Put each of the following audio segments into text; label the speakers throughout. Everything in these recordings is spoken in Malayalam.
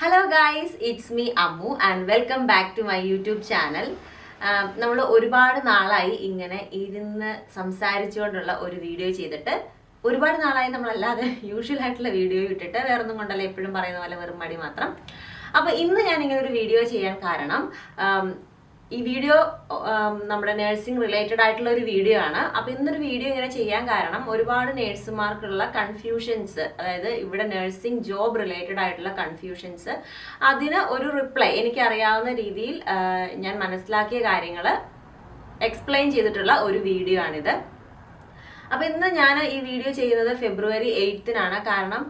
Speaker 1: Hello guys it's me Ammu and welcome back to my YouTube channel നമ്മൾ ഒരുപാട് നാളായി ഇങ്ങനെ ഇരുന്ന് സംസാരിച്ചുകൊണ്ടുള്ള ഒരു വീഡിയോ ചെയ്തിട്ട് ഒരുപാട് നാളായി നമ്മളല്ലാതെ യൂഷ്വൽ ആയിട്ടുള്ള വീഡിയോ ഇട്ടിട്ട് വേറെ ഒന്നും കൊണ്ടല്ല എപ്പോഴും പറയുന്ന പോലെ വെറും മടി മാത്രം. അപ്പോൾ ഇന്ന് ഞാൻ ഇങ്ങനെ ഒരു വീഡിയോ ചെയ്യാൻ കാരണം ഈ വീഡിയോ നമ്മുടെ നേഴ്സിംഗ് റിലേറ്റഡ് ആയിട്ടുള്ള ഒരു വീഡിയോ ആണ്. അപ്പൊ ഇന്നൊരു വീഡിയോ ഇങ്ങനെ ചെയ്യാൻ കാരണം ഒരുപാട് നേഴ്സുമാർക്കുള്ള കൺഫ്യൂഷൻസ് അതായത് ഇവിടെ നേഴ്സിംഗ് ജോബ് റിലേറ്റഡ് ആയിട്ടുള്ള കൺഫ്യൂഷൻസ് അതിന് ഒരു റിപ്ലൈ എനിക്ക് അറിയാവുന്ന രീതിയിൽ ഞാൻ മനസ്സിലാക്കിയ കാര്യങ്ങൾ എക്സ്പ്ലെയിൻ ചെയ്തിട്ടുള്ള ഒരു വീഡിയോ ആണിത്. അപ്പൊ ഇന്ന് ഞാൻ ഈ വീഡിയോ ചെയ്യുന്നത് ഫെബ്രുവരി എയ്ത്തിനാണ് കാരണം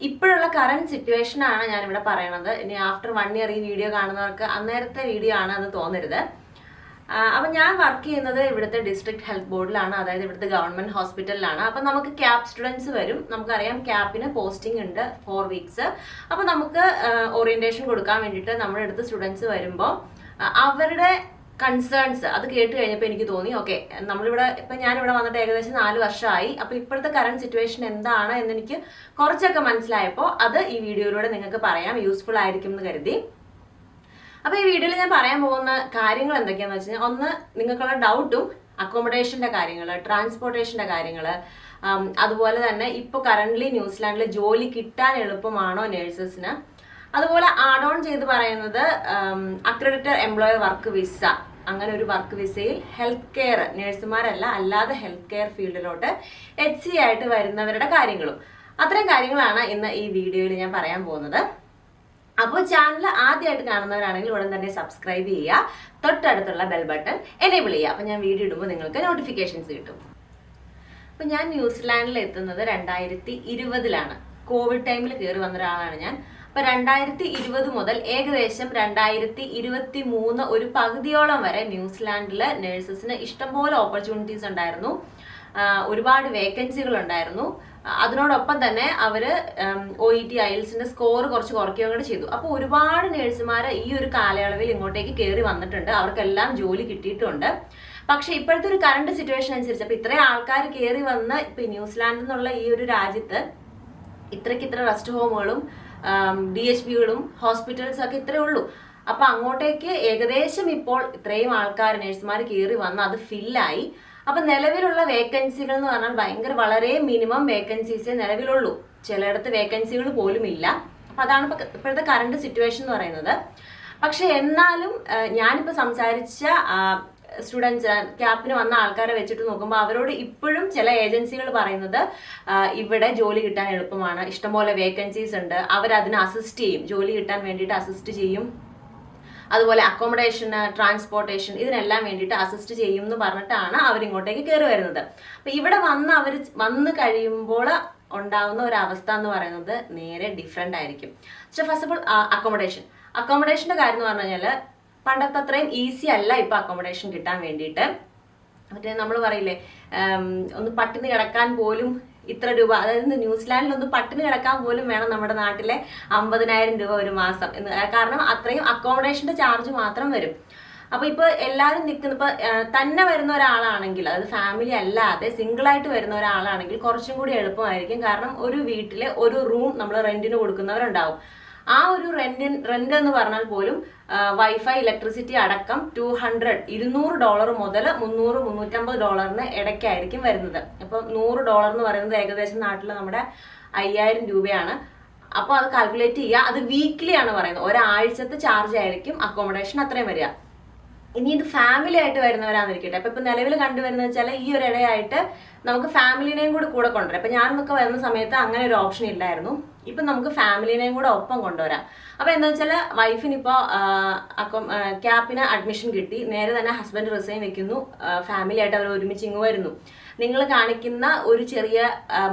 Speaker 1: ഇപ്പോഴുള്ള കറണ്ട് സിറ്റുവേഷൻ ആണ് ഞാൻ ഇവിടെ പറയണത്. ഇനി ആഫ്റ്റർ വൺ ഇയർ ഈ വീഡിയോ കാണുന്നവർക്ക് അന്നേരത്തെ വീഡിയോ ആണ് എന്ന് തോന്നരുത്. അപ്പം ഞാൻ വർക്ക് ചെയ്യുന്നത് ഇവിടുത്തെ ഡിസ്ട്രിക്ട് ഹെൽത്ത് ബോർഡിലാണ് അതായത് ഇവിടുത്തെ ഗവൺമെന്റ് ഹോസ്പിറ്റലിലാണ് അപ്പം നമുക്ക് ക്യാപ് സ്റ്റുഡൻസ് വരും. നമുക്കറിയാം ക്യാപ്പിന് പോസ്റ്റിംഗ് ഉണ്ട് ഫോർ വീക്സ് അപ്പം നമുക്ക് ഓറിയന്റേഷൻ കൊടുക്കാൻ വേണ്ടിയിട്ട് നമ്മുടെ അടുത്ത് സ്റ്റുഡൻസ് വരുമ്പോൾ അവരുടെ കൺസേൺസ് അത് കേട്ട് കഴിഞ്ഞപ്പോൾ എനിക്ക് തോന്നി ഓക്കെ നമ്മളിവിടെ ഇപ്പൊ ഞാനിവിടെ വന്നിട്ട് ഏകദേശം നാല് വർഷമായി അപ്പൊ ഇപ്പോഴത്തെ കറണ്ട് സിറ്റുവേഷൻ എന്താണ് എന്ന് എനിക്ക് കുറച്ചൊക്കെ മനസ്സിലായപ്പോൾ അത് ഈ വീഡിയോയിലൂടെ നിങ്ങൾക്ക് പറയാം. യൂസ്ഫുൾ ആയിരിക്കും എന്ന് കരുതി. അപ്പൊ ഈ വീഡിയോയിൽ ഞാൻ പറയാൻ പോകുന്ന കാര്യങ്ങൾ എന്തൊക്കെയാന്ന് വെച്ച് കഴിഞ്ഞാൽ ഒന്ന് നിങ്ങൾക്കുള്ള ഡൗട്ടും അക്കോമഡേഷന്റെ കാര്യങ്ങൾ ട്രാൻസ്പോർട്ടേഷന്റെ കാര്യങ്ങൾ അതുപോലെ തന്നെ ഇപ്പൊ കറന്റ് ന്യൂസിലാൻഡിൽ ജോലി കിട്ടാൻ എളുപ്പമാണോ നേഴ്സസിന് അതുപോലെ ആഡ് ഓൺ ചെയ്ത് പറയുന്നത് അക്രഡിറ്റഡ് എംപ്ലോയർ വർക്ക് വിസ അങ്ങനെ ഒരു വർക്ക് വിസയിൽ ഹെൽത്ത് കെയർ നഴ്സുമാരല്ല അല്ലാതെ ഹെൽത്ത് കെയർ ഫീൽഡിലോട്ട് എച്ച് സി ആയിട്ട് വരുന്നവരുടെ കാര്യങ്ങളും. അത്തരം കാര്യങ്ങളാണ് ഇന്ന് ഈ വീഡിയോയിൽ ഞാൻ പറയാൻ പോകുന്നത്. അപ്പോൾ ചാനൽ ആദ്യമായിട്ട് കാണുന്നവരാണെങ്കിൽ ഉടൻ തന്നെ സബ്സ്ക്രൈബ് ചെയ്യുക. തൊട്ടടുത്തുള്ള ബെൽ ബട്ടൺ എനേബിൾ ചെയ്യുക. അപ്പോൾ ഞാൻ വീഡിയോ ഇടുമ്പോൾ നിങ്ങൾക്ക് നോട്ടിഫിക്കേഷൻസ് കിട്ടും. അപ്പോൾ ഞാൻ ന്യൂസിലാൻഡിൽ എത്തുന്നത് രണ്ടായിരത്തി ഇരുപതിലാണ്. കോവിഡ് ടൈമിൽ കയറി വന്ന ഒരാളാണ് ഞാൻ. അപ്പോൾ രണ്ടായിരത്തി ഇരുപത് മുതൽ ഏകദേശം രണ്ടായിരത്തി ഇരുപത്തി മൂന്ന് ഒരു പകുതിയോളം വരെ ന്യൂസിലാൻഡിൽ നഴ്സസിന് ഇഷ്ടംപോലെ ഓപ്പർച്യൂണിറ്റീസ് ഉണ്ടായിരുന്നു. ഒരുപാട് വേക്കൻസികൾ ഉണ്ടായിരുന്നു. അതിനോടൊപ്പം തന്നെ അവർ ഒ ഇ ടി ഐൽസിന്റെ സ്കോർ കുറച്ച് കുറയ്ക്കുകയും കൂടെ ചെയ്തു. അപ്പോൾ ഒരുപാട് നേഴ്സുമാർ ഈ ഒരു കാലയളവിൽ ഇങ്ങോട്ടേക്ക് കയറി വന്നിട്ടുണ്ട്. അവർക്കെല്ലാം ജോലി കിട്ടിയിട്ടുണ്ട്. പക്ഷെ ഇപ്പോഴത്തെ ഒരു കറണ്ട് സിറ്റുവേഷൻ അനുസരിച്ച് അപ്പൊ ഇത്രയും ആൾക്കാർ കയറി വന്ന് ഇപ്പൊ ന്യൂസിലാൻഡ് എന്നുള്ള ഈ ഒരു രാജ്യത്ത് ഇത്രയ്ക്ക് ഇത്ര റെസ്റ്റ് ഹോമുകളും ഡി എച്ച് പികളും ഹോസ്പിറ്റൽസും ഒക്കെ ഇത്രേ ഉള്ളൂ. അപ്പൊ അങ്ങോട്ടേക്ക് ഏകദേശം ഇപ്പോൾ ഇത്രയും ആൾക്കാർ നഴ്സുമാർ കയറി വന്ന് അത് ഫില്ലായി അപ്പൊ നിലവിലുള്ള വേക്കൻസികൾ എന്ന് പറഞ്ഞാൽ ഭയങ്കര വളരെ മിനിമം വേക്കൻസീസേ നിലവിലുള്ളൂ. ചിലയിടത്ത് വേക്കൻസികൾ പോലും ഇല്ല. അപ്പൊ അതാണ് ഇപ്പൊ ഇപ്പോഴത്തെ കറണ്ട് സിറ്റുവേഷൻ എന്ന് പറയുന്നത്. പക്ഷെ എന്നാലും ഞാനിപ്പോ സംസാരിച്ച സ്റ്റുഡൻസ് ക്യാപ്പിന് വന്ന ആൾക്കാരെ വെച്ചിട്ട് നോക്കുമ്പോൾ അവരോട് ഇപ്പോഴും ചില ഏജൻസികൾ പറയുന്നത് ഇവിടെ ജോലി കിട്ടാൻ എളുപ്പമാണ് ഇഷ്ടംപോലെ വേക്കൻസീസ് ഉണ്ട് അവരതിന് അസിസ്റ്റ് ചെയ്യും ജോലി കിട്ടാൻ വേണ്ടിയിട്ട് അസിസ്റ്റ് ചെയ്യും. അതുപോലെ അക്കോമഡേഷന് ട്രാൻസ്പോർട്ടേഷൻ ഇതിനെല്ലാം വേണ്ടിയിട്ട് അസിസ്റ്റ് ചെയ്യും എന്ന് പറഞ്ഞിട്ടാണ് അവരിങ്ങോട്ടേക്ക് കയറി വരുന്നത്. അപ്പൊ ഇവിടെ വന്ന് അവർ വന്ന് കഴിയുമ്പോൾ ഉണ്ടാവുന്ന ഒരു അവസ്ഥ എന്ന് പറയുന്നത് നേരെ ഡിഫറെന്റ് ആയിരിക്കും. So first of all accommodation അക്കോമഡേഷന്റെ കാര്യം എന്ന് പറഞ്ഞു കഴിഞ്ഞാൽ പണ്ടത്തെ അത്രയും ഈസി അല്ല ഇപ്പൊ അക്കോമഡേഷൻ കിട്ടാൻ വേണ്ടിയിട്ട്. മറ്റേ നമ്മൾ പറയില്ലേ ഒന്ന് പട്ടിണി കിടക്കാൻ പോലും ഇത്ര രൂപ അതായത് ന്യൂസിലാൻഡിൽ ഒന്ന് പട്ടിണി കിടക്കാൻ പോലും വേണം നമ്മുടെ നാട്ടിലെ അമ്പതിനായിരം രൂപ ഒരു മാസം എന്ന്. കാരണം അത്രയും അക്കോമഡേഷന്റെ ചാർജ് മാത്രം വരും. അപ്പൊ ഇപ്പൊ എല്ലാവരും നിൽക്കുന്ന ഇപ്പൊ തന്നെ വരുന്ന ഒരാളാണെങ്കിൽ അതായത് ഫാമിലി അല്ലാതെ സിംഗിൾ ആയിട്ട് വരുന്ന ഒരാളാണെങ്കിൽ കുറച്ചും കൂടി എളുപ്പമായിരിക്കും. കാരണം ഒരു വീട്ടിലെ ഒരു റൂം നമ്മൾ റെന്റിന് കൊടുക്കുന്നവരുണ്ടാവും. ആ ഒരു റെന്റ് റെന്റ് എന്ന് പറഞ്ഞാൽ പോലും വൈഫൈ ഇലക്ട്രിസിറ്റി അടക്കം ടു ഹൺഡ്രഡ് ഇരുന്നൂറ് ഡോളർ മുതൽ മുന്നൂറ് മുന്നൂറ്റമ്പത് ഡോളറിന് ഇടയ്ക്കായിരിക്കും വരുന്നത്. അപ്പം നൂറ് ഡോളർ എന്ന് പറയുന്നത് ഏകദേശം നാട്ടിൽ നമ്മുടെ അയ്യായിരം രൂപയാണ്. അപ്പോൾ അത് കാൽക്കുലേറ്റ് ചെയ്യുക. അത് വീക്ക്ലി ആണ് പറയുന്നത്. ഒരാഴ്ചത്തെ ചാർജ് ആയിരിക്കും അക്കോമഡേഷൻ അത്രയും വരിക. ഇനി ഇത് ഫാമിലി ആയിട്ട് വരുന്നവരാന്നിരിക്കട്ടെ. അപ്പൊ ഇപ്പൊ നിലവിൽ കണ്ടുവരുന്നത് വെച്ചാൽ ഈ ഒരു ഇടയായിട്ട് നമുക്ക് ഫാമിലിനെയും കൂടെ കൂടെ കൊണ്ടുവരാം. ഇപ്പൊ ഞാനൊക്കെ വരുന്ന സമയത്ത് അങ്ങനെ ഒരു ഓപ്ഷൻ ഇല്ലായിരുന്നു. ഇപ്പൊ നമുക്ക് ഫാമിലിനെയും കൂടെ ഒപ്പം കൊണ്ടുവരാം. അപ്പൊ എന്താ വെച്ചാൽ വൈഫിന് ഇപ്പോ ക്യാപ്പിന് അഡ്മിഷൻ കിട്ടി. നേരെ തന്നെ ഹസ്ബൻഡ് റിസൈൻ വെക്കുന്നു. ഫാമിലി ആയിട്ട് അവർ ഒരുമിച്ച് ഇങ്ങ് വരുന്നു. നിങ്ങൾ കാണിക്കുന്ന ഒരു ചെറിയ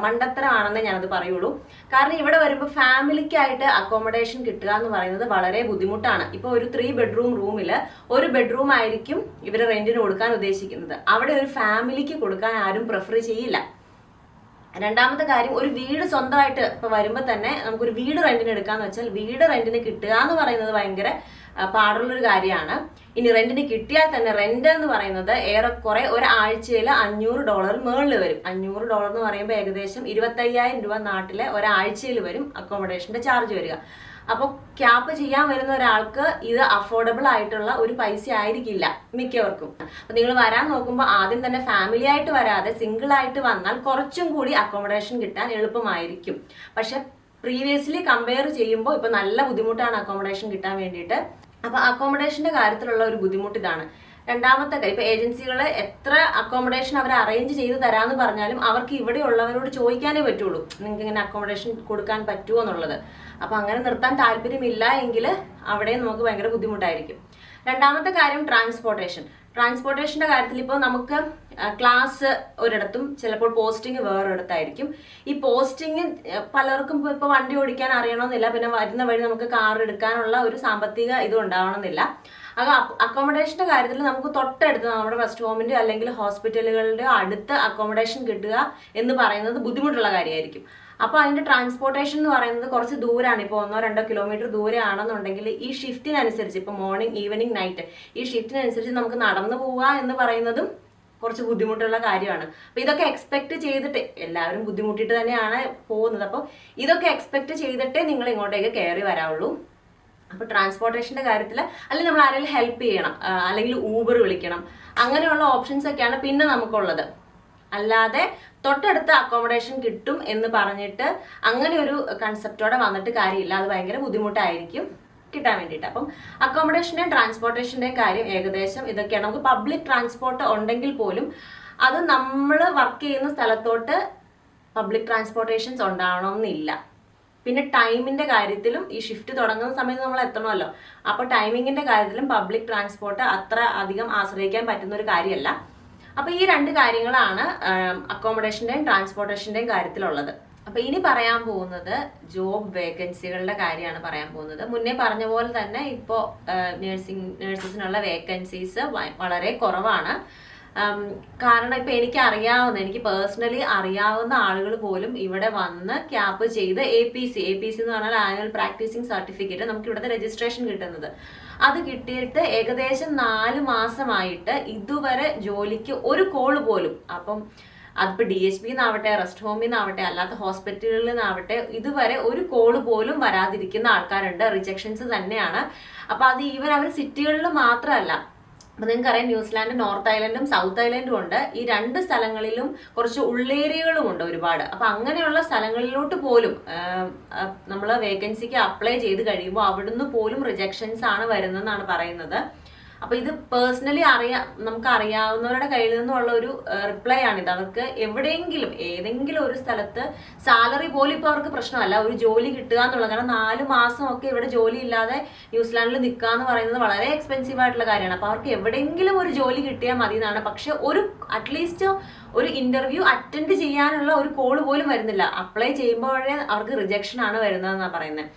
Speaker 1: മണ്ടത്തരമാണെന്ന് ഞാനത് പറയുള്ളൂ. കാരണം ഇവിടെ വരുമ്പോൾ ഫാമിലിക്കായിട്ട് അക്കോമഡേഷൻ കിട്ടുക എന്ന് പറയുന്നത് വളരെ ബുദ്ധിമുട്ടാണ്. ഇപ്പോൾ ഒരു ത്രീ ബെഡ്റൂം റൂമിൽ ഒരു ബെഡ്റൂം ആയിരിക്കും ഇവർ റെന്റിന് കൊടുക്കാൻ ഉദ്ദേശിക്കുന്നത്. അവിടെ ഒരു ഫാമിലിക്ക് കൊടുക്കാൻ ആരും പ്രിഫർ ചെയ്യില്ല. രണ്ടാമത്തെ കാര്യം ഒരു വീട് സ്വന്തമായിട്ട് ഇപ്പൊ വരുമ്പോൾ തന്നെ നമുക്കൊരു വീട് റെന്റിന് എടുക്കാന്ന് വെച്ചാൽ വീട് റെന്റിന് കിട്ടുക എന്ന് പറയുന്നത് ഭയങ്കര പാടുള്ളൊരു കാര്യമാണ്. ഇനി റെന്റിന് കിട്ടിയാൽ തന്നെ റെന്റ് എന്ന് പറയുന്നത് ഏറെക്കുറെ ഒരാഴ്ചയിൽ അഞ്ഞൂറ് ഡോളർ മേളിൽ വരും. അഞ്ഞൂറ് ഡോളർ എന്ന് പറയുമ്പോൾ ഏകദേശം ഇരുപത്തയ്യായിരം രൂപ നാട്ടിലെ ഒരാഴ്ചയിൽ വരും അക്കോമഡേഷന്റെ ചാർജ് വരിക. അപ്പോൾ ക്യാപ്പ് ചെയ്യാൻ വരുന്ന ഒരാൾക്ക് ഇത് അഫോർഡബിൾ ആയിട്ടുള്ള ഒരു പൈസ ആയിരിക്കില്ല മിക്കവർക്കും. അപ്പൊ നിങ്ങൾ വരാൻ നോക്കുമ്പോൾ ആദ്യം തന്നെ ഫാമിലി ആയിട്ട് വരാതെ സിംഗിൾ ആയിട്ട് വന്നാൽ കുറച്ചും കൂടി അക്കോമഡേഷൻ കിട്ടാൻ എളുപ്പമായിരിക്കും. പക്ഷെ പ്രീവിയസ്ലി കമ്പയർ ചെയ്യുമ്പോൾ ഇപ്പൊ നല്ല ബുദ്ധിമുട്ടാണ് അക്കോമഡേഷൻ കിട്ടാൻ വേണ്ടിയിട്ട്. അപ്പൊ അക്കോമഡേഷന്റെ കാര്യത്തിലുള്ള ഒരു ബുദ്ധിമുട്ട് ഇതാണ്. രണ്ടാമത്തെ കാര്യം ഇപ്പൊ ഏജൻസികൾ എത്ര അക്കോമഡേഷൻ അവർ അറേഞ്ച് ചെയ്ത് തരാന്ന് പറഞ്ഞാലും അവർക്ക് ഇവിടെ ഉള്ളവരോട് ചോദിക്കാനേ പറ്റുള്ളൂ നിങ്ങൾക്ക് ഇങ്ങനെ അക്കോമഡേഷൻ കൊടുക്കാൻ പറ്റുമോ എന്നുള്ളത്. അപ്പൊ അങ്ങനെ നിർത്താൻ താല്പര്യമില്ല എങ്കിൽ അവിടെ നമുക്ക് ഭയങ്കര ബുദ്ധിമുട്ടായിരിക്കും. രണ്ടാമത്തെ കാര്യം ട്രാൻസ്പോർട്ടേഷൻ ട്രാൻസ്പോർട്ടേഷന്റെ കാര്യത്തിൽ ഇപ്പോൾ നമുക്ക് ക്ലാസ് ഒരിടത്തും ചിലപ്പോൾ പോസ്റ്റിംഗ് വേറൊരിടത്തായിരിക്കും. ഈ പോസ്റ്റിംഗ് പലർക്കും ഇപ്പൊ- ഇപ്പൊ വണ്ടി ഓടിക്കാൻ അറിയണമെന്നില്ല. പിന്നെ വരുന്ന വഴി നമുക്ക് കാർ എടുക്കാനുള്ള ഒരു സാമ്പത്തിക ഇത് ഉണ്ടാവണമെന്നില്ല. അക്കോമഡേഷന്റെ കാര്യത്തിൽ നമുക്ക് തൊട്ടടുത്ത് നമ്മുടെ റെസ്റ്റ് ഹോമിന്റെ അല്ലെങ്കിൽ ഹോസ്പിറ്റലുകളുടെ അടുത്ത് അക്കോമഡേഷൻ കിട്ടുക എന്ന് പറയുന്നത് ബുദ്ധിമുട്ടുള്ള കാര്യമായിരിക്കും. അപ്പൊ അതിന്റെ ട്രാൻസ്പോർട്ടേഷൻ എന്ന് പറയുന്നത് കുറച്ച് ദൂരാണ്. ഇപ്പോൾ ഒന്നോ രണ്ടോ കിലോമീറ്റർ ദൂരെയാണെന്നുണ്ടെങ്കിൽ ഈ ഷിഫ്റ്റിനനുസരിച്ച് ഇപ്പൊ മോർണിംഗ് ഈവനിങ് നൈറ്റ് ഈ ഷിഫ്റ്റിനനുസരിച്ച് നമുക്ക് നടന്നു പോവുക എന്ന് പറയുന്നതും കുറച്ച് ബുദ്ധിമുട്ടുള്ള കാര്യമാണ്. അപ്പൊ ഇതൊക്കെ എക്സ്പെക്ട് ചെയ്തിട്ട് എല്ലാവരും ബുദ്ധിമുട്ടിട്ട് തന്നെയാണ് പോകുന്നത്. അപ്പോൾ ഇതൊക്കെ എക്സ്പെക്ട് ചെയ്തിട്ടേ നിങ്ങൾ ഇങ്ങോട്ടേക്ക് കയറി വരാവുള്ളൂ. അപ്പോൾ ട്രാൻസ്പോർട്ടേഷന്റെ കാര്യത്തിൽ അല്ലെങ്കിൽ നമ്മൾ ആരെങ്കിലും ഹെൽപ്പ് ചെയ്യണം അല്ലെങ്കിൽ ഊബർ വിളിക്കണം അങ്ങനെയുള്ള ഓപ്ഷൻസ് ഒക്കെയാണ് പിന്നെ നമുക്കുള്ളത്. അല്ലാതെ തൊട്ടടുത്ത് അക്കോമഡേഷൻ കിട്ടും എന്ന് പറഞ്ഞിട്ട് അങ്ങനെ ഒരു കൺസെപ്റ്റോടെ വന്നിട്ട് കാര്യമില്ല. അത് ഭയങ്കര ബുദ്ധിമുട്ടായിരിക്കും കിട്ടാൻ വേണ്ടിയിട്ട്. അപ്പം അക്കോമഡേഷന്റെയും ട്രാൻസ്പോർട്ടേഷന്റെയും കാര്യം ഏകദേശം ഇതൊക്കെയാണ്. നമുക്ക് പബ്ലിക് ട്രാൻസ്പോർട്ട് ഉണ്ടെങ്കിൽ പോലും അത് നമ്മൾ വർക്ക് ചെയ്യുന്ന സ്ഥലത്തോട്ട് പബ്ലിക് ട്രാൻസ്പോർട്ടേഷൻസ് ഉണ്ടാവണമെന്നില്ല പിന്നെ ടൈമിന്റെ കാര്യത്തിലും ഈ ഷിഫ്റ്റ് തുടങ്ങുന്ന സമയത്ത് നമ്മൾ എത്തണമല്ലോ. അപ്പോൾ ടൈമിങ്ങിന്റെ കാര്യത്തിലും പബ്ലിക് ട്രാൻസ്പോർട്ട് അത്ര അധികം ആശ്രയിക്കാൻ പറ്റുന്ന ഒരു കാര്യമല്ല. അപ്പൊ ഈ രണ്ട് കാര്യങ്ങളാണ് അക്കോമഡേഷന്റെയും ട്രാൻസ്പോർട്ടേഷന്റെയും കാര്യത്തിലുള്ളത്. അപ്പൊ ഇനി പറയാൻ പോകുന്നത് ജോബ് വേക്കൻസികളുടെ കാര്യമാണ് പറയാൻ പോകുന്നത്. മുന്നേ പറഞ്ഞ പോലെ തന്നെ ഇപ്പോ നേഴ്സിംഗ് നേഴ്സസിനുള്ള വേക്കൻസീസ് വളരെ കുറവാണ്. കാരണം ഇപ്പൊ എനിക്ക് അറിയാവുന്ന എനിക്ക് പേഴ്സണലി അറിയാവുന്ന ആളുകൾ പോലും ഇവിടെ വന്ന് ക്യാപ്പ് ചെയ്ത് A P C A P C എന്ന് പറഞ്ഞാൽ ആനുവൽ പ്രാക്ടീസിങ് സർട്ടിഫിക്കറ്റ് നമുക്ക് ഇവിടുത്തെ രജിസ്ട്രേഷൻ കിട്ടുന്നത്. അത് കിട്ടിയിട്ട് ഏകദേശം നാല് മാസമായിട്ട് ഇതുവരെ ജോലിക്ക് ഒരു കോൾ പോലും. അപ്പം അതിപ്പോ ഡി എച്ച് എന്നാവട്ടെ റെസ്റ്റ് ഹോമിൽ നിന്നാവട്ടെ അല്ലാത്ത ഹോസ്പിറ്റലുകളിൽ നിന്നാവട്ടെ ഇതുവരെ ഒരു കോൾ പോലും വരാതിരിക്കുന്ന ആൾക്കാരുണ്ട്. റിജക്ഷൻസ് തന്നെയാണ്. അപ്പൊ അത് ഈവൻ അവർ സിറ്റികളിൽ മാത്രമല്ല അപ്പൊ നിങ്ങൾക്ക് അറിയാം ന്യൂസിലാൻഡ് നോർത്ത് ഐലൻഡും സൗത്ത് ഐലൻഡും ഉണ്ട്. ഈ രണ്ട് സ്ഥലങ്ങളിലും കുറച്ച് ഉള്ളേരിയകളും ഉണ്ട് ഒരുപാട്. അപ്പൊ അങ്ങനെയുള്ള സ്ഥലങ്ങളിലോട്ട് പോലും നമ്മൾ വേക്കൻസിക്ക് അപ്ലൈ ചെയ്ത് കഴിയുമ്പോൾ അവിടുന്ന് പോലും റിജക്ഷൻസ് ആണ് വരുന്നതെന്നാണ് പറയുന്നത്. അപ്പൊ ഇത് പേഴ്സണലി അറിയാ നമുക്ക് അറിയാവുന്നവരുടെ കയ്യിൽ നിന്നുള്ള ഒരു റിപ്ലൈ ആണിത്. അവർക്ക് എവിടെയെങ്കിലും ഏതെങ്കിലും ഒരു സ്ഥലത്ത് സാലറി പോലും ഇപ്പൊ അവർക്ക് പ്രശ്നമല്ല. ഒരു ജോലി കിട്ടുക എന്നുള്ളത്. കാരണം നാല് മാസം ഒക്കെ ഇവിടെ ജോലി ഇല്ലാതെ ന്യൂസിലാൻഡിൽ നിൽക്കുക എന്ന് പറയുന്നത് വളരെ എക്സ്പെൻസീവ് ആയിട്ടുള്ള കാര്യമാണ്. അപ്പൊ അവർക്ക് എവിടെയെങ്കിലും ഒരു ജോലി കിട്ടിയാൽ മതി എന്നാണ്. പക്ഷെ ഒരു അറ്റ്ലീസ്റ്റ് ഒരു ഇന്റർവ്യൂ അറ്റൻഡ് ചെയ്യാനുള്ള ഒരു കോൾ പോലും വരുന്നില്ല. അപ്ലൈ ചെയ്യുമ്പോഴേ അവർക്ക് റിജക്ഷൻ ആണ് വരുന്നതെന്നാണ് പറയുന്നത്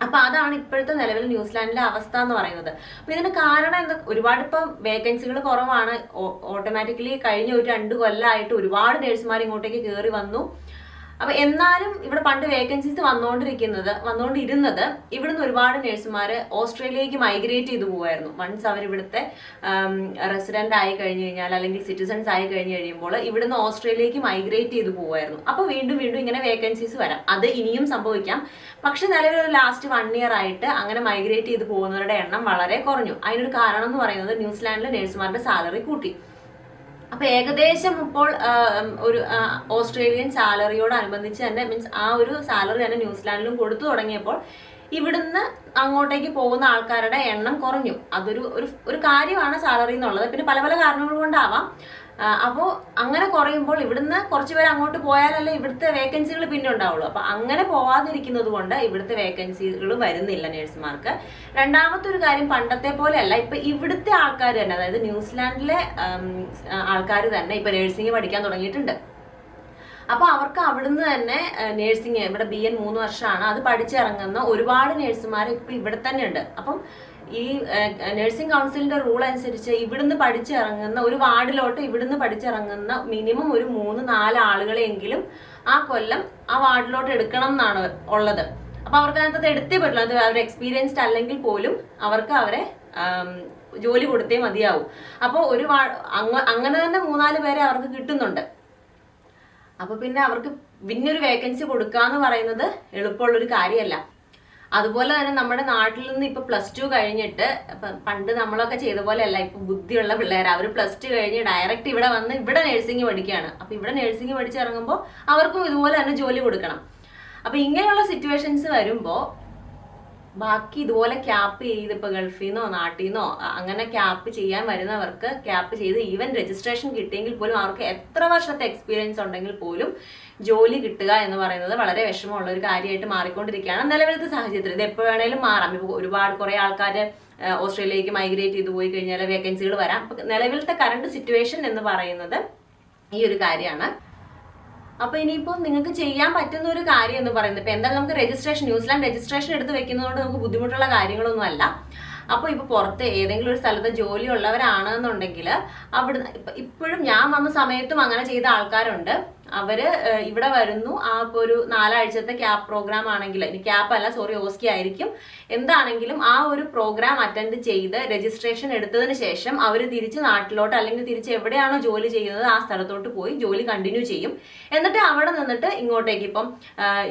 Speaker 1: അപ്പൊ അതാണ് ഇപ്പോഴത്തെ നിലവിൽ ന്യൂസിലാൻഡിലെ അവസ്ഥ എന്ന് പറയുന്നത്. അപ്പൊ ഇതിന് കാരണം എന്താ? ഒരുപാട് ഇപ്പം വേക്കൻസികൾ കുറവാണ്. ഓട്ടോമാറ്റിക്കലി കഴിഞ്ഞ ഒരു രണ്ട് കൊല്ലമായിട്ട് ഒരുപാട് നേഴ്സുമാർ ഇങ്ങോട്ടേക്ക് കയറി വന്നു. അപ്പൊ എന്നാലും ഇവിടെ പണ്ട് വേക്കൻസീസ് വന്നുകൊണ്ടിരിക്കുന്നത് വന്നുകൊണ്ടിരുന്നത് ഇവിടുന്ന് ഒരുപാട് നഴ്സുമാർ ഓസ്ട്രേലിയക്ക് മൈഗ്രേറ്റ് ചെയ്തു പോവായിരുന്നു. വൺസ് അവർ ഇവിടുത്തെ റെസിഡന്റ് ആയി കഴിഞ്ഞു കഴിഞ്ഞാൽ അല്ലെങ്കിൽ സിറ്റിസൺസ് ആയി കഴിഞ്ഞു കഴിയുമ്പോൾ ഇവിടുന്ന് ഓസ്ട്രേലിയക്ക് മൈഗ്രേറ്റ് ചെയ്തു പോവായിരുന്നു. അപ്പൊ വീണ്ടും വീണ്ടും ഇങ്ങനെ വേക്കൻസീസ് വരാം. അത് ഇനിയും സംഭവിക്കാം. പക്ഷെ നിലവിൽ ലാസ്റ്റ് വൺ ഇയർ ആയിട്ട് അങ്ങനെ മൈഗ്രേറ്റ് ചെയ്തു പോകുന്നവരുടെ എണ്ണം വളരെ കുറഞ്ഞു. അതിനൊരു കാരണം എന്ന് പറയുന്നത് ന്യൂസിലാൻഡിലെ നഴ്സുമാരുടെ സാലറി കൂട്ടി. അപ്പൊ ഏകദേശം ഇപ്പോൾ ഒരു ഓസ്ട്രേലിയൻ സാലറിയോട് അനുബന്ധിച്ച് തന്നെ മീൻസ് ആ ഒരു സാലറി തന്നെ ന്യൂസിലാൻഡിലും കൊടുത്തു തുടങ്ങിയപ്പോൾ ഇവിടുന്ന് അങ്ങോട്ടേക്ക് പോകുന്ന ആൾക്കാരുടെ എണ്ണം കുറഞ്ഞു. അതൊരു ഒരു ഒരു കാര്യമാണ് സാലറി എന്നുള്ളത്. പിന്നെ പല പല കാരണങ്ങൾ കൊണ്ടാവാം. ആ, അപ്പോ അങ്ങനെ കുറയുമ്പോൾ ഇവിടുന്ന് കുറച്ച് പേര് അങ്ങോട്ട് പോയാലല്ലേ ഇവിടുത്തെ വേക്കൻസികൾ പിന്നെ ഉണ്ടാവുള്ളൂ. അപ്പോൾ അങ്ങനെ പോവാതിരിക്കുന്നത് കൊണ്ട് ഇവിടുത്തെ വേക്കൻസികൾ വരുന്നില്ല നഴ്സുമാർക്ക്. രണ്ടാമത്തെ ഒരു കാര്യം പണ്ടത്തെ പോലെയല്ല. ഇപ്പം ഇവിടുത്തെ ആൾക്കാർ തന്നെ അതായത് ന്യൂസിലാൻഡിലെ ആൾക്കാർ തന്നെ ഇപ്പം നഴ്സിംഗ് പഠിക്കാൻ തുടങ്ങിയിട്ടുണ്ട്. അപ്പോൾ അവർക്ക് അവിടുന്ന് തന്നെ നേഴ്സിംഗ് ഇവിടെ ബി എൻ മൂന്ന് വർഷമാണ്. അത് പഠിച്ചിറങ്ങുന്ന ഒരുപാട് നേഴ്സുമാർ ഇപ്പൊ ഇവിടെ തന്നെ ഉണ്ട്. അപ്പം ഈ നഴ്സിംഗ് കൗൺസിലിന്റെ റൂൾ അനുസരിച്ച് ഇവിടുന്ന് പഠിച്ചിറങ്ങുന്ന ഒരു വാർഡിലോട്ട് ഇവിടുന്ന് പഠിച്ചിറങ്ങുന്ന മിനിമം ഒരു മൂന്ന് നാല് ആളുകളെങ്കിലും ആ കൊല്ലം ആ വാർഡിലോട്ട് എടുക്കണം എന്നാണ് ഉള്ളത്. അപ്പൊ അവർക്ക് അതിനകത്ത് എടുത്തേ പറ്റുള്ളൂ. അത് അവർ എക്സ്പീരിയൻസ്ഡ് അല്ലെങ്കിൽ പോലും അവർക്ക് അവരെ ജോലി കൊടുത്തേ മതിയാവും. അപ്പോൾ ഒരു അങ്ങനെ തന്നെ മൂന്നാൽ പേരെ അവർക്ക് കിട്ടുന്നുണ്ട്. അപ്പൊ പിന്നെ അവർക്ക് പിന്നെ ഒരു വേക്കൻസി കൊടുക്കുക എന്ന് പറയുന്നത് എളുപ്പമുള്ളൊരു കാര്യമല്ല. അതുപോലെ തന്നെ നമ്മുടെ നാട്ടിൽ നിന്ന് ഇപ്പൊ പ്ലസ് ടു കഴിഞ്ഞിട്ട് പണ്ട് നമ്മളൊക്കെ ചെയ്ത പോലെ അല്ല ഇപ്പൊ ബുദ്ധിയുള്ള പിള്ളേർ അവർ പ്ലസ് ടു കഴിഞ്ഞ് ഡയറക്റ്റ് ഇവിടെ വന്ന് ഇവിടെ നഴ്സിംഗ് പഠിക്കുകയാണ്. അപ്പൊ ഇവിടെ നഴ്സിംഗ് പഠിച്ചിറങ്ങുമ്പോൾ അവർക്കും ഇതുപോലെ തന്നെ ജോലി കൊടുക്കണം. അപ്പൊ ഇങ്ങനെയുള്ള സിറ്റുവേഷൻസ് വരുമ്പോൾ ബാക്കി ഇതുപോലെ ക്യാപ്പ് ചെയ്ത് ഇപ്പൊ ഗൾഫിൽ നിന്നോ നാട്ടിൽ നിന്നോ അങ്ങനെ ക്യാപ്പ് ചെയ്യാൻ വരുന്നവർക്ക് ക്യാപ്പ് ചെയ്ത് ഈവൻ രജിസ്ട്രേഷൻ കിട്ടിയെങ്കിൽ പോലും അവർക്ക് എത്ര വർഷത്തെ എക്സ്പീരിയൻസ് ഉണ്ടെങ്കിൽ പോലും ജോലി കിട്ടുക എന്ന് പറയുന്നത് വളരെ വിഷമമുള്ള ഒരു കാര്യമായിട്ട് മാറിക്കൊണ്ടിരിക്കുകയാണ്. നിലവിലത്തെ സാഹചര്യത്തിൽ ഇത് എപ്പോൾ വേണേലും മാറാം. ഇപ്പോൾ ഒരുപാട് കുറേ ആൾക്കാർ ഓസ്ട്രേലിയയിലേക്ക് മൈഗ്രേറ്റ് ചെയ്തു പോയി കഴിഞ്ഞാൽ വേക്കൻസികൾ വരാം. നിലവിലത്തെ കറണ്ട് സിറ്റുവേഷൻ എന്ന് പറയുന്നത് ഈ ഒരു കാര്യമാണ്. അപ്പൊ ഇനിയിപ്പോ നിങ്ങൾക്ക് ചെയ്യാൻ പറ്റുന്ന ഒരു കാര്യം എന്ന് പറയുന്നത് ഇപ്പൊ എന്തായാലും നമുക്ക് രജിസ്ട്രേഷൻ ന്യൂസിലാൻഡ് രജിസ്ട്രേഷൻ എടുത്ത് വെക്കുന്നതുകൊണ്ട് നമുക്ക് ബുദ്ധിമുട്ടുള്ള കാര്യങ്ങളൊന്നും അല്ല. അപ്പോൾ ഇപ്പൊ പുറത്ത് ഏതെങ്കിലും ഒരു സ്ഥലത്ത് ജോലി ഉള്ളവരാണെന്നുണ്ടെങ്കിൽ അവിടെ ഇപ്പോഴും ഞാൻ വന്ന സമയത്തും അങ്ങനെ ചെയ്ത ആൾക്കാരുണ്ട്. അവർ ഇവിടെ വരുന്നു. ആ ഒരു നാലാഴ്ചത്തെ ക്യാപ് പ്രോഗ്രാം ആണെങ്കിൽ ക്യാപ്പ് അല്ല സോറി ഓസ്കി ആയിരിക്കും. എന്താണെങ്കിലും ആ ഒരു പ്രോഗ്രാം അറ്റൻഡ് ചെയ്ത് രജിസ്ട്രേഷൻ എടുത്തതിന് ശേഷം അവർ തിരിച്ച് നാട്ടിലോട്ട് അല്ലെങ്കിൽ തിരിച്ച് എവിടെയാണോ ജോലി ചെയ്യുന്നത് ആ സ്ഥലത്തോട്ട് പോയി ജോലി കണ്ടിന്യൂ ചെയ്യും. എന്നിട്ട് അവിടെ നിന്നിട്ട് ഇങ്ങോട്ടേക്ക് ഇപ്പം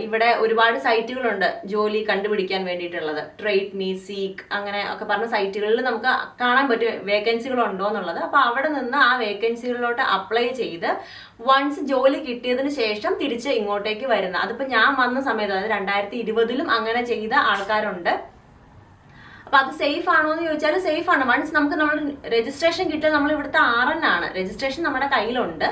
Speaker 1: ഇവിടെ ഒരുപാട് സൈറ്റുകളുണ്ട് ജോലി കണ്ടുപിടിക്കാൻ വേണ്ടിയിട്ടുള്ളത്. ട്രേഡ് മീ സീക്ക് അങ്ങനെ ഒക്കെ പറഞ്ഞ സൈറ്റുകളിൽ നമുക്ക് കാണാൻ പറ്റും വേക്കൻസികൾ ഉണ്ടോ എന്നുള്ളത്. അപ്പൊ അവിടെ നിന്ന് ആ വേക്കൻസികളിലോട്ട് അപ്ലൈ ചെയ്ത് വൺസ് ജോലി കിട്ടിയതിന് ശേഷം തിരിച്ച് ഇങ്ങോട്ടേക്ക് വരുന്ന അതിപ്പോ ഞാൻ വന്ന സമയത്ത് അതായത് രണ്ടായിരത്തി ഇരുപതിലും അങ്ങനെ ചെയ്ത ആൾക്കാരുണ്ട്. അപ്പൊ അത് സേഫ് ആണോ എന്ന് ചോദിച്ചാൽ സേഫ് ആണ്. വൺസ് നമുക്ക് നമ്മൾ രജിസ്ട്രേഷൻ കിട്ടിയാൽ നമ്മൾ ഇവിടുത്തെ ആർ എൻ ആണ്. രജിസ്ട്രേഷൻ നമ്മുടെ കയ്യിലുണ്ട്.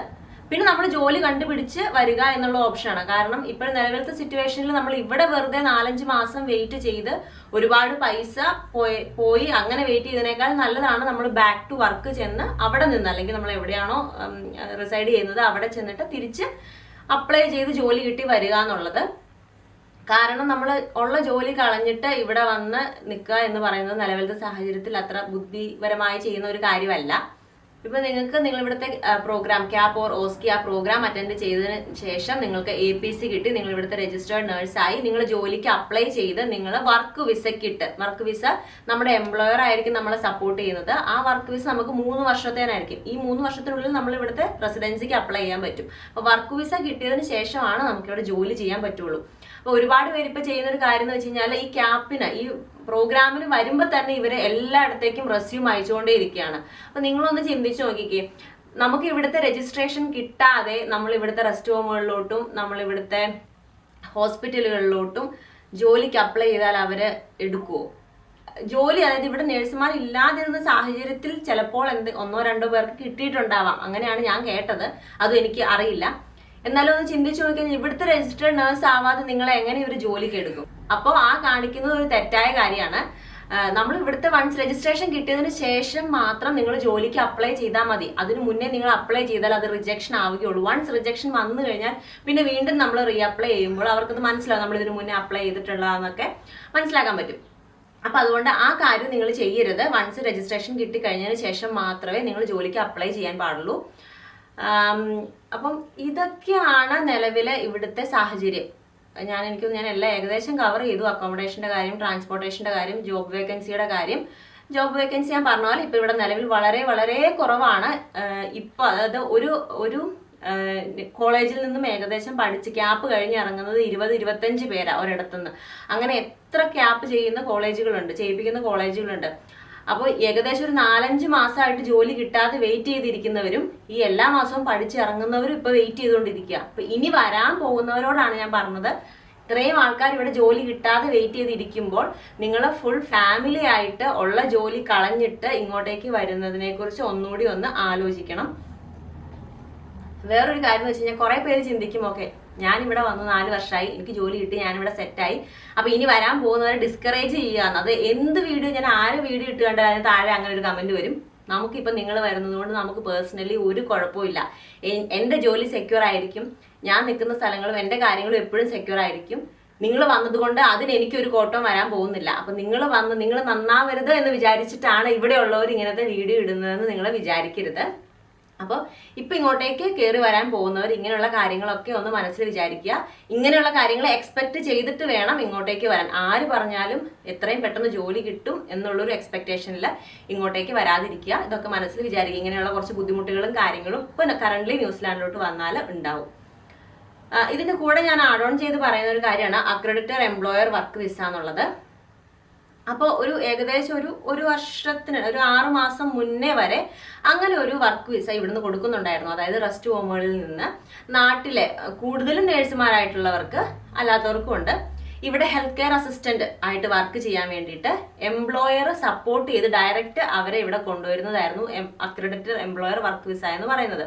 Speaker 1: പിന്നെ നമ്മൾ ജോലി കണ്ടുപിടിച്ച് വരിക എന്നുള്ള ഓപ്ഷനാണ് കാരണം ഇപ്പോൾ നിലവിലത്തെ സിറ്റുവേഷനിൽ നമ്മൾ ഇവിടെ വെറുതെ നാലഞ്ച് മാസം വെയിറ്റ് ചെയ്ത് ഒരുപാട് പൈസ പോയി അങ്ങനെ വെയിറ്റ് ചെയ്തതിനേക്കാൾ നല്ലതാണ് നമ്മൾ ബാക്ക് ടു വർക്ക് ചെന്ന് അവിടെ നിന്ന് അല്ലെങ്കിൽ നമ്മൾ എവിടെയാണോ റിസൈഡ് ചെയ്യുന്നത് അവിടെ ചെന്നിട്ട് തിരിച്ച് അപ്ലൈ ചെയ്ത് ജോലി കിട്ടി വരിക എന്നുള്ളത്. കാരണം നമ്മൾ ഉള്ള ജോലി കളഞ്ഞിട്ട് ഇവിടെ വന്ന് നിൽക്കുക എന്ന് പറയുന്നത് നിലവിലത്തെ സാഹചര്യത്തിൽ അത്ര ബുദ്ധിപരമായി ചെയ്യുന്ന ഒരു കാര്യമല്ല. ഇപ്പൊ നിങ്ങൾക്ക് നിങ്ങൾ ഇവിടുത്തെ പ്രോഗ്രാം ക്യാപ് ഓർ ഓസ്കി ആ പ്രോഗ്രാം അറ്റൻഡ് ചെയ്തതിന് ശേഷം നിങ്ങൾക്ക് എ പി സി കിട്ടി നിങ്ങൾ ഇവിടുത്തെ രജിസ്റ്റേർഡ് നേഴ്സായി നിങ്ങൾ ജോലിക്ക് അപ്ലൈ ചെയ്ത് നിങ്ങൾ വർക്ക് വിസക്കിട്ട് വർക്ക് വിസ നമ്മുടെ എംപ്ലോയർ ആയിരിക്കും നമ്മളെ സപ്പോർട്ട് ചെയ്യുന്നത്. ആ വർക്ക് വിസ നമുക്ക് മൂന്ന് വർഷത്തേനായിരിക്കും. ഈ മൂന്ന് വർഷത്തിനുള്ളിൽ നമ്മൾ ഇവിടുത്തെ റെസിഡൻസിക്ക് അപ്ലൈ ചെയ്യാൻ പറ്റും. അപ്പൊ വർക്ക് വിസ കിട്ടിയതിന് ശേഷമാണ് നമുക്ക് ഇവിടെ ജോലി ചെയ്യാൻ പറ്റുള്ളൂ. ഒരുപാട് പേര് ഇപ്പൊ ചെയ്യുന്ന ഒരു കാര്യം എന്ന് വെച്ച് കഴിഞ്ഞാൽ ഈ ക്യാപ്പിന് ഈ പ്രോഗ്രാമിന് വരുമ്പോൾ തന്നെ ഇവരെ എല്ലായിടത്തേക്കും റെസ്യൂം അയച്ചുകൊണ്ടേ ഇരിക്കുകയാണ്. അപ്പൊ നിങ്ങളൊന്ന് ചിന്തിച്ചു നോക്കിക്കേ. നമുക്ക് ഇവിടുത്തെ രജിസ്ട്രേഷൻ കിട്ടാതെ നമ്മൾ ഇവിടുത്തെ റെസ്റ്റ് ഹോമുകളിലോട്ടും നമ്മൾ ഇവിടുത്തെ ഹോസ്പിറ്റലുകളിലോട്ടും ജോലിക്ക് അപ്ലൈ ചെയ്താൽ അവരെ എടുക്കുവോ? ജോലി അതായത് ഇവിടെ നഴ്സുമാർ ഇല്ലാതിരുന്ന സാഹചര്യത്തിൽ ചിലപ്പോൾ എന്ത് ഒന്നോ രണ്ടോ പേർക്ക് കിട്ടിയിട്ടുണ്ടാവാം. അങ്ങനെയാണ് ഞാൻ കേട്ടത്. അതും എനിക്ക് അറിയില്ല. എന്നാലും ഒന്ന് ചിന്തിച്ചു നോക്കിയാൽ ഇവിടുത്തെ രജിസ്റ്റേഡ് നേഴ്സ് ആവാതെ നിങ്ങൾ എങ്ങനെ ഒരു ജോലിക്ക് എടുക്കും? അപ്പോൾ ആ കാണിക്കുന്നത് ഒരു തെറ്റായ കാര്യമാണ്. നമ്മൾ ഇവിടുത്തെ വൺസ് രജിസ്ട്രേഷൻ കിട്ടിയതിന് ശേഷം മാത്രം നിങ്ങൾ ജോലിക്ക് അപ്ലൈ ചെയ്താൽ മതി. അതിന് മുന്നേ നിങ്ങൾ അപ്ലൈ ചെയ്താൽ അത് റിജക്ഷൻ ആവുകയുള്ളൂ. വൺസ് റിജക്ഷൻ വന്നു കഴിഞ്ഞാൽ പിന്നെ വീണ്ടും നമ്മൾ റീ അപ്ലൈ ചെയ്യുമ്പോൾ അവർക്കത് മനസ്സിലാവും നമ്മൾ ഇതിന് മുന്നേ അപ്ലൈ ചെയ്തിട്ടുള്ളതെന്നൊക്കെ മനസ്സിലാക്കാൻ പറ്റും. അപ്പൊ അതുകൊണ്ട് ആ കാര്യം നിങ്ങൾ ചെയ്യരുത്. വൺസ് രജിസ്ട്രേഷൻ കിട്ടി കിട്ടിക്കഴിഞ്ഞതിന് ശേഷം മാത്രമേ നിങ്ങൾ ജോലിക്ക് അപ്ലൈ ചെയ്യാൻ പാടുള്ളൂ. അപ്പം ഇതൊക്കെയാണ് നിലവിലെ ഇവിടുത്തെ സാഹചര്യം. ഞാൻ എനിക്ക് ഞാൻ എല്ലാം ഏകദേശം കവർ ചെയ്തു. അക്കോമഡേഷന്റെ കാര്യം ട്രാൻസ്പോർട്ടേഷന്റെ കാര്യം ജോബ് വേക്കൻസിയുടെ കാര്യം. ജോബ് വേക്കൻസി ഞാൻ പറഞ്ഞ പോലെ ഇപ്പോൾ ഇവിടെ നിലവിൽ വളരെ വളരെ കുറവാണ്. ഇപ്പോൾ അതായത് ഒരു ഒരു കോളേജിൽ നിന്നും ഏകദേശം പഠിച്ച് ക്യാപ്പ് കഴിഞ്ഞ് ഇറങ്ങുന്നത് ഇരുപത് ഇരുപത്തഞ്ച് പേരാ ഒരിടത്തുനിന്ന്. അങ്ങനെ എത്ര ക്യാപ്പ് ചെയ്യുന്ന കോളേജുകളുണ്ട് ചെയ്യിപ്പിക്കുന്ന കോളേജുകളുണ്ട്. അപ്പോൾ ഏകദേശം ഒരു നാലഞ്ച് മാസമായിട്ട് ജോലി കിട്ടാതെ വെയിറ്റ് ചെയ്തിരിക്കുന്നവരും ഈ എല്ലാ മാസവും പഠിച്ചിറങ്ങുന്നവരും ഇപ്പൊ വെയിറ്റ് ചെയ്തുകൊണ്ടിരിക്കുക. അപ്പൊ ഇനി വരാൻ പോകുന്നവരോടാണ് ഞാൻ പറഞ്ഞത്. ഇത്രയും ആൾക്കാർ ഇവിടെ ജോലി കിട്ടാതെ വെയിറ്റ് ചെയ്തിരിക്കുമ്പോൾ നിങ്ങളെ ഫുൾ ഫാമിലി ആയിട്ട് ഉള്ള ജോലി കളഞ്ഞിട്ട് ഇങ്ങോട്ടേക്ക് വരുന്നതിനെ കുറിച്ച് ഒന്നുകൂടി ഒന്ന് ആലോചിക്കണം. വേറൊരു കാര്യം എന്ന് വെച്ച് കഴിഞ്ഞാൽ കുറെ പേര് ചിന്തിക്കും ഓക്കെ ഞാൻ ഇവിടെ വന്നു നാല് വർഷമായി എനിക്ക് ജോലി കിട്ടി ഞാനിവിടെ സെറ്റായി. അപ്പൊ ഇനി വരാൻ പോകുന്നവരെ ഡിസ്കറേജ് ചെയ്യുകയാണ് അത് എന്ത് വീഡിയോ ഞാൻ ആര് വീഡിയോ ഇട്ട് കണ്ടാലും താഴെ അങ്ങനെ ഒരു കമന്റ് വരും. നമുക്കിപ്പോൾ നിങ്ങൾ വരുന്നത് കൊണ്ട് നമുക്ക് പേഴ്സണലി ഒരു കുഴപ്പമില്ല എന്റെ ജോലി സെക്യൂർ ആയിരിക്കും. ഞാൻ നിൽക്കുന്ന സ്ഥലങ്ങളും എന്റെ കാര്യങ്ങളും എപ്പോഴും സെക്യൂർ ആയിരിക്കും. നിങ്ങൾ വന്നതുകൊണ്ട് അതിന് എനിക്കൊരു കോട്ടം വരാൻ പോകുന്നില്ല. അപ്പൊ നിങ്ങൾ വന്ന് നിങ്ങൾ നന്നാവരുത് എന്ന് വിചാരിച്ചിട്ടാണ് ഇവിടെയുള്ളവർ ഇങ്ങനത്തെ വീഡിയോ ഇടുന്നതെന്ന് നിങ്ങൾ വിചാരിക്കരുത്. അപ്പോൾ ഇപ്പൊ ഇങ്ങോട്ടേക്ക് കയറി വരാൻ പോകുന്നവർ ഇങ്ങനെയുള്ള കാര്യങ്ങളൊക്കെ ഒന്ന് മനസ്സിൽ വിചാരിക്കുക. ഇങ്ങനെയുള്ള കാര്യങ്ങൾ എക്സ്പെക്ട് ചെയ്തിട്ട് വേണം ഇങ്ങോട്ടേക്ക് വരാൻ. ആര് പറഞ്ഞാലും എത്രയും പെട്ടെന്ന് ജോലി കിട്ടും എന്നുള്ളൊരു എക്സ്പെക്ടേഷനിൽ ഇങ്ങോട്ടേക്ക് വരാതിരിക്കുക. ഇതൊക്കെ മനസ്സിൽ വിചാരിക്കുക. ഇങ്ങനെയുള്ള കുറച്ച് ബുദ്ധിമുട്ടുകളും കാര്യങ്ങളും ഇപ്പൊ കറണ്ട്ലി ന്യൂസിലാൻഡിലോട്ട് വന്നാൽ ഉണ്ടാവും. ഇതിന്റെ കൂടെ ഞാൻ ആഡ് ഓൺ ചെയ്ത് പറയുന്ന ഒരു കാര്യമാണ് അക്രഡിറ്റർ എംപ്ലോയർ വർക്ക് വിസ എന്നുള്ളത്. അപ്പോൾ ഒരു ഏകദേശം ഒരു ഒരു വർഷത്തിന് ഒരു ആറു മാസം മുന്നേ വരെ അങ്ങനെ ഒരു വർക്ക് വിസ ഇവിടുന്ന് കൊടുക്കുന്നുണ്ടായിരുന്നു. അതായത് റെസ്റ്റ് ഹോമുകളിൽ നിന്ന് നാട്ടിലെ കൂടുതലും നേഴ്സുമാരായിട്ടുള്ളവർക്ക് അല്ലാത്തവർക്കും ഉണ്ട്. ഇവിടെ ഹെൽത്ത് കെയർ അസിസ്റ്റന്റ് ആയിട്ട് വർക്ക് ചെയ്യാൻ വേണ്ടിയിട്ട് എംപ്ലോയർ സപ്പോർട്ട് ചെയ്ത് ഡയറക്റ്റ് അവരെ ഇവിടെ കൊണ്ടുവരുന്നതായിരുന്നു അക്രഡിറ്റഡ് എംപ്ലോയർ വർക്ക് വിസ എന്ന് പറയുന്നത്.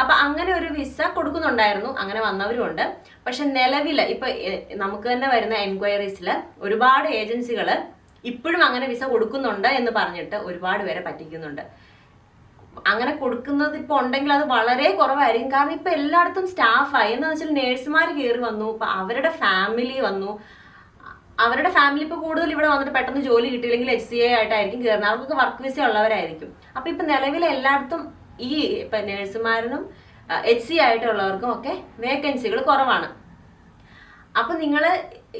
Speaker 1: അപ്പൊ അങ്ങനെ ഒരു വിസ കൊടുക്കുന്നുണ്ടായിരുന്നു. അങ്ങനെ വന്നവരുമുണ്ട് പക്ഷെ നിലവിൽ ഇപ്പൊ നമുക്ക് തന്നെ വരുന്ന എൻക്വയറീസിൽ ഒരുപാട് ഏജൻസികൾ ഇപ്പോഴും അങ്ങനെ വിസ കൊടുക്കുന്നുണ്ട് എന്ന് പറഞ്ഞിട്ട് ഒരുപാട് പേരെ പറ്റിക്കുന്നുണ്ട്. അങ്ങനെ കൊടുക്കുന്നത് ഇപ്പൊ ഉണ്ടെങ്കിൽ അത് വളരെ കുറവായിരിക്കും. കാരണം ഇപ്പൊ എല്ലായിടത്തും സ്റ്റാഫായി എന്ന് വെച്ചാൽ നേഴ്സുമാർ കയറി വന്നു. ഇപ്പൊ അവരുടെ ഫാമിലി വന്നു. അവരുടെ ഫാമിലി ഇപ്പൊ കൂടുതൽ ഇവിടെ വന്നിട്ട് പെട്ടെന്ന് ജോലി കിട്ടിയില്ലെങ്കിൽ എച്ച് സി എ ആയിട്ടായിരിക്കും കയറുന്നത് അവർക്കൊക്കെ വർക്ക് വിസ ഉള്ളവരായിരിക്കും. അപ്പൊ ഇപ്പൊ നിലവിൽ എല്ലായിടത്തും ഈ ഇപ്പൊ നേഴ്സുമാരിനും എച്ച് സി ആയിട്ടുള്ളവർക്കും ഒക്കെ വേക്കൻസികൾ കുറവാണ്. അപ്പൊ നിങ്ങൾ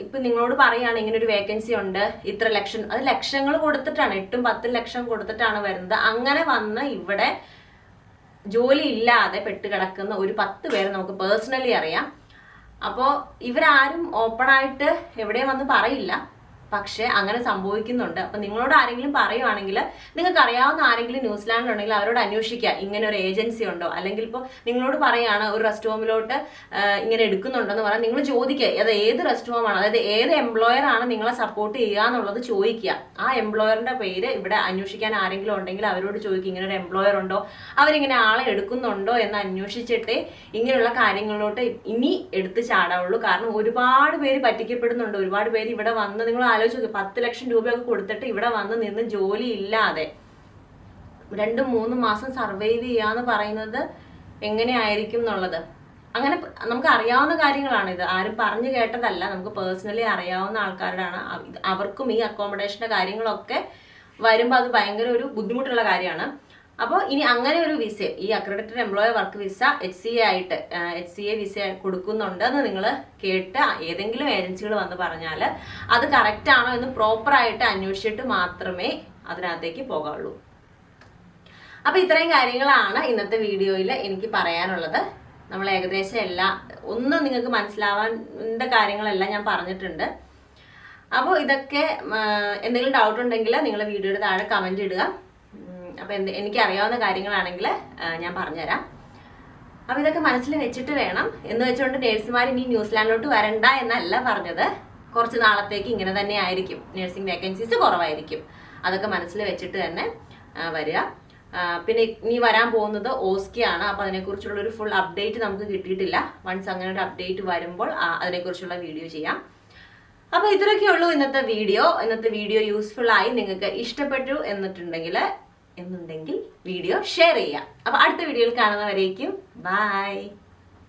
Speaker 1: ഇപ്പൊ നിങ്ങളോട് പറയാണ് ഇങ്ങനെ ഒരു വേക്കൻസി ഉണ്ട് ഇത്ര ലക്ഷം അത് ലക്ഷങ്ങൾ കൊടുത്തിട്ടാണ് എട്ടും പത്തും ലക്ഷം കൊടുത്തിട്ടാണ് വരുന്നത്. അങ്ങനെ വന്ന് ഇവിടെ ജോലി ഇല്ലാതെ പെട്ട് കിടക്കുന്ന ഒരു പത്ത് പേരെ നമുക്ക് പേഴ്സണലി അറിയാം. അപ്പോൾ ഇവരാരും ഓപ്പൺ ആയിട്ട് എവിടെയും വന്ന് പറയില്ല. പക്ഷെ അങ്ങനെ സംഭവിക്കുന്നുണ്ട്. അപ്പൊ നിങ്ങളോട് ആരെങ്കിലും പറയുവാണെങ്കിൽ നിങ്ങൾക്ക് അറിയാവുന്ന ആരെങ്കിലും ന്യൂസിലാൻഡിൽ ഉണ്ടെങ്കിൽ അവരോട് അന്വേഷിക്കുക. ഇങ്ങനെ ഒരു ഏജൻസി ഉണ്ടോ? അല്ലെങ്കിൽ ഇപ്പോൾ നിങ്ങളോട് പറയാണ് ഒരു റെസ്റ്റ് ഹോമിലോട്ട് ഇങ്ങനെ എടുക്കുന്നുണ്ടെന്ന് പറഞ്ഞാൽ നിങ്ങൾ ചോദിക്കുക അത് ഏത് റെസ്റ്റ് ഹോമാണ് അതായത് ഏത് എംപ്ലോയർ ആണ് നിങ്ങളെ സപ്പോർട്ട് ചെയ്യുക എന്നുള്ളത് ചോദിക്കുക. ആ എംപ്ലോയറിന്റെ പേര് ഇവിടെ അന്വേഷിക്കാൻ ആരെങ്കിലും ഉണ്ടെങ്കിൽ അവരോട് ചോദിക്കുക ഇങ്ങനെ ഒരു എംപ്ലോയർ ഉണ്ടോ? അവരിങ്ങനെ ആളെ എടുക്കുന്നുണ്ടോ എന്ന് അന്വേഷിച്ചിട്ടേ ഇങ്ങനെയുള്ള കാര്യങ്ങളിലോട്ട് ഇനി എടുത്ത് ചാടാവുള്ളൂ. കാരണം ഒരുപാട് പേര് പറ്റിക്കപ്പെടുന്നുണ്ട്. ഒരുപാട് പേര് ഇവിടെ വന്ന് നിങ്ങൾ ആലോചിച്ച് നോക്കി പത്ത് ലക്ഷം രൂപയൊക്കെ കൊടുത്തിട്ട് ഇവിടെ വന്ന് നിന്ന് ജോലി ഇല്ലാതെ രണ്ടും മൂന്നും മാസം സർവൈവ് ചെയ്യാന്ന് പറയുന്നത് എങ്ങനെയായിരിക്കും എന്നുള്ളത്. അങ്ങനെ നമുക്ക് അറിയാവുന്ന കാര്യങ്ങളാണ് ഇത് ആരും പറഞ്ഞു കേട്ടതല്ല. നമുക്ക് പേഴ്സണലി അറിയാവുന്ന ആൾക്കാരുടെയാണ് അവ- അവർക്കും ഈ അക്കോമഡേഷന്റെ കാര്യങ്ങളൊക്കെ വരുമ്പോൾ അത് ഭയങ്കര ഒരു ബുദ്ധിമുട്ടുള്ള കാര്യമാണ്. അപ്പോൾ ഇനി അങ്ങനെ ഒരു വിസ ഈ accredited employer work visa H C A ആയിട്ട് എച്ച് സി എ വിസ കൊടുക്കുന്നുണ്ടെന്ന് നിങ്ങൾ കേട്ട് ഏതെങ്കിലും ഏജൻസികൾ വന്ന് പറഞ്ഞാൽ അത് കറക്റ്റ് ആണോ എന്ന് പ്രോപ്പറായിട്ട് അന്വേഷിച്ചിട്ട് മാത്രമേ അതിനകത്തേക്ക് പോകാവുള്ളൂ. അപ്പോൾ ഇത്രയും കാര്യങ്ങളാണ് ഇന്നത്തെ വീഡിയോയിൽ എനിക്ക് പറയാനുള്ളത്. നമ്മൾ ഏകദേശം എല്ലാ ഒന്നും നിങ്ങൾക്ക് മനസ്സിലാവാന്റെ കാര്യങ്ങളെല്ലാം ഞാൻ പറഞ്ഞിട്ടുണ്ട്. അപ്പോൾ ഇതൊക്കെ എന്തെങ്കിലും ഡൗട്ട് ഉണ്ടെങ്കിൽ നിങ്ങൾ വീഡിയോയുടെ താഴെ കമന്റ് ഇടുക. ഉം, അപ്പൊ എന്ത് എനിക്ക് അറിയാവുന്ന കാര്യങ്ങളാണെങ്കിൽ ഞാൻ പറഞ്ഞുതരാം. അപ്പോൾ ഇതൊക്കെ മനസ്സിൽ വെച്ചിട്ട് വേണം. എന്ന് വെച്ചുകൊണ്ട് നേഴ്സുമാർ ഇനി ന്യൂസിലാൻഡിലോട്ട് വരണ്ട എന്നല്ല പറഞ്ഞത്. കുറച്ച് നാളത്തേക്ക് ഇങ്ങനെ തന്നെ ആയിരിക്കും. നഴ്സിംഗ് വേക്കൻസീസ് കുറവായിരിക്കും. അതൊക്കെ മനസ്സിൽ വെച്ചിട്ട് തന്നെ വരിക. പിന്നെ ഇനി വരാൻ പോകുന്നത് ഓസ്കിയാണ് അപ്പൊ അതിനെക്കുറിച്ചുള്ള ഒരു ഫുൾ അപ്ഡേറ്റ് നമുക്ക് കിട്ടിയിട്ടില്ല. വൺസ് അങ്ങനെ ഒരു അപ്ഡേറ്റ് വരുമ്പോൾ അതിനെക്കുറിച്ചുള്ള വീഡിയോ ചെയ്യാം. അപ്പോൾ ഇത്രയൊക്കെ ഉള്ളൂ ഇന്നത്തെ വീഡിയോ ഇന്നത്തെ വീഡിയോ യൂസ്ഫുൾ ആയി നിങ്ങൾക്ക് ഇഷ്ടപ്പെട്ടു എന്നിട്ടുണ്ടെങ്കിൽ എന്നുണ്ടെങ്കിൽ വീഡിയോ ഷെയർ ചെയ്യാം അപ്പൊ അടുത്ത വീഡിയോയിൽ കാണുന്നവരേക്കും ബൈ.